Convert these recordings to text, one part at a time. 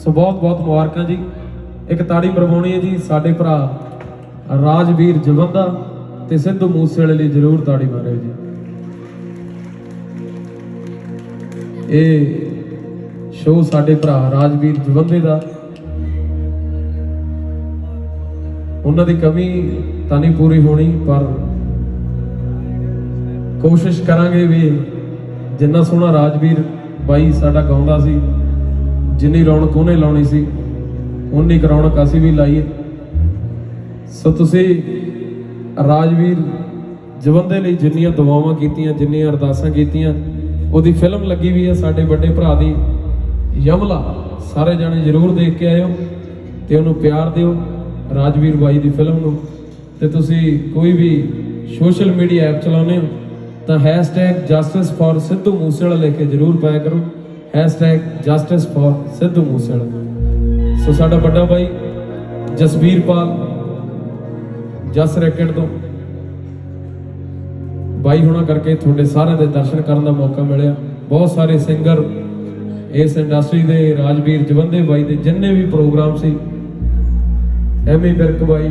ਸੋ ਬਹੁਤ ਬਹੁਤ ਮੁਬਾਰਕਾਂ ਜੀ। ਇੱਕ ਤਾੜੀ ਮਰਵਾਉਣੀ ਹੈ ਜੀ ਸਾਡੇ ਭਰਾ ਰਾਜਵੀਰ ਜਵੰਦਾ ਤੇ ਸਿੱਧੂ ਮੂਸੇਵਾਲੇ ਲਈ ਜਰੂਰ ਤਾੜੀ ਮਾਰਿਓ ਜੀ। ਇਹ ਸ਼ੋਅ ਸਾਡੇ ਭਰਾ ਰਾਜਵੀਰ ਜਵੰਦੇ ਦਾ। ਉਹਨਾਂ ਦੀ ਕਮੀ ਤਾਂ ਨਹੀਂ ਪੂਰੀ ਹੋਣੀ, ਪਰ ਕੋਸ਼ਿਸ਼ ਕਰਾਂਗੇ ਵੀ ਜਿੰਨਾ ਸੋਹਣਾ ਰਾਜਵੀਰ ਬਾਈ ਸਾਡਾ ਗਾਉਂਦਾ ਸੀ ਜਿੰਨੀ ਰੌਣਕ ਉਹਨੇ ਲਾਉਣੀ ਸੀ ਉਨੀ ਕੁ ਰੌਣਕ ਅਸੀਂ ਵੀ ਲਾਈਏ। ਸੋ ਤੁਸੀਂ ਰਾਜਵੀਰ ਜਵੰਦੇ ਲਈ ਜਿੰਨੀਆਂ ਦੁਆਵਾਂ ਕੀਤੀਆਂ, ਜਿੰਨੀਆਂ ਅਰਦਾਸਾਂ ਕੀਤੀਆਂ, ਉਹਦੀ ਫਿਲਮ ਲੱਗੀ ਵੀ ਹੈ ਸਾਡੇ ਵੱਡੇ ਭਰਾ ਦੀ। ਯਮਲਾ, ਸਾਰੇ ਜਾਣੇ ਜਰੂਰ ਦੇਖ ਕੇ ਆਇਓ ਤੇ ਉਹਨੂੰ ਪਿਆਰ ਦਿਓ ਰਾਜਵੀਰ ਬਾਈ ਦੀ ਫਿਲਮ ਨੂੰ। ਤੇ ਤੁਸੀਂ ਕੋਈ ਵੀ ਸੋਸ਼ਲ ਮੀਡੀਆ ਐਪ ਚਲਾਉਂਦੇ ਹੋ ਤਾਂ ਜਸਟਿਸ ਫॉर ਸਿੱਧੂ ਮੂਸੇਵਾਲਾ ਲਿਖ ਕੇ ਜਰੂਰ ਪਾਇਆ ਕਰੋ। Justice for Sidhu Moosewala so ਸਾਡਾ ਵੱਡਾ ਬਾਈ ਜਸਵੀਰ ਪਾਲ ਜਸ ਰੈਕਟ ਤੋਂ ਬਾਈ ਹੋਣਾ ਕਰਕੇ ਤੁਹਾਡੇ ਸਾਰਿਆਂ ਦੇ ਦਰਸ਼ਨ ਕਰਨ ਦਾ ਮੌਕਾ ਮਿਲਿਆ ਬਹੁਤ ਸਾਰੇ ਸਿੰਗਰ ਇਸ ਇੰਡਸਟਰੀ ਦੇ ਰਾਜਵੀਰ ਜਵੰਦੇ ਬਾਈ ਦੇ ਜਿੰਨੇ ਵੀ ਪ੍ਰੋਗਰਾਮ ਸੀ ਐਮੀ ਬਿਰਕ ਬਾਈ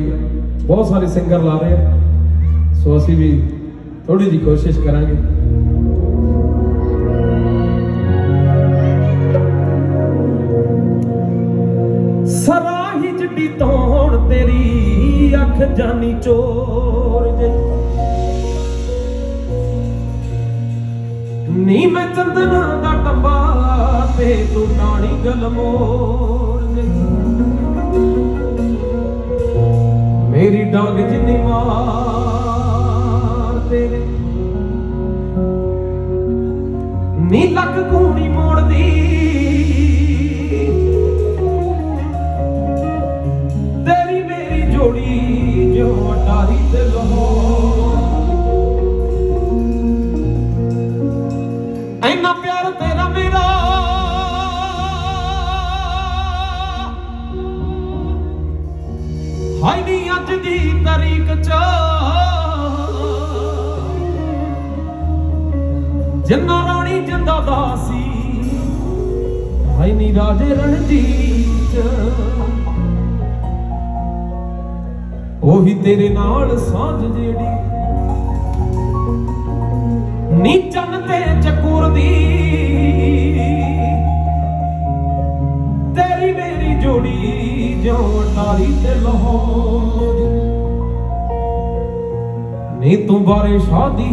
ਬਹੁਤ ਸਾਰੇ ਸਿੰਗਰ ਲਾ ਰਹੇ ਸੋ ਅਸੀਂ ਵੀ ਥੋੜੀ ਜਿਹੀ ਕੋਸ਼ਿਸ਼ ਕਰਾਂਗੇ ਸਰਾਹੀ ਜੱਡੀ ਤੇਰੀ ਅੱਖ ਜਾਨੀ ਚੋਰ ਜੇ। ਨੀ ਮੈਂ ਚੰਦਨਾ ਦਾ ਟੰਬਾ ਤੇ ਤੂੰ ਟਾਣੀ ਗਲਮੋਰ ਜੇ। ਮੇਰੀ ਡਾਂਗ ਜਿੰਨੀ ਮਾਰ ਤੇਰੇ। ਨੀ ਲੱਕ ਕੂਣੀ ਮੋੜਦੀ ਮੇਰੀ ਜੋੜੀ ਜੋ ਅਟਾਰੀ ਤੇ ਲਾਹੌਰ। ਐਨਾ ਪਿਆਰ ਤੇਰਾ ਮੇਰਾ। ਅੱਜ ਦੀ ਤਰੀਕ ਚ। ਜਿੰਨਾ ਰਾਣੀ ਜਿੰਦਾ ਦਾ ਹਾਈ ਨੀ ਰਾਜੇ ਰਣਜੀਤ। ਉਹੀ ਤੇਰੇ ਨਾਲ ਸਾਂਝ ਜਿਹੜੀ। ਨੀ ਚੰਨ ਤੇ ਚਕੂਰ ਦੀ। ਤੇਰੀ ਮੇਰੀ ਜੋੜੀ ਜੋ ਅਟਾਰੀ ਤੇ ਲਾਹੌਰ। ਨੀ ਤੂੰ ਬਾਰੇ ਸ਼ਾਦੀ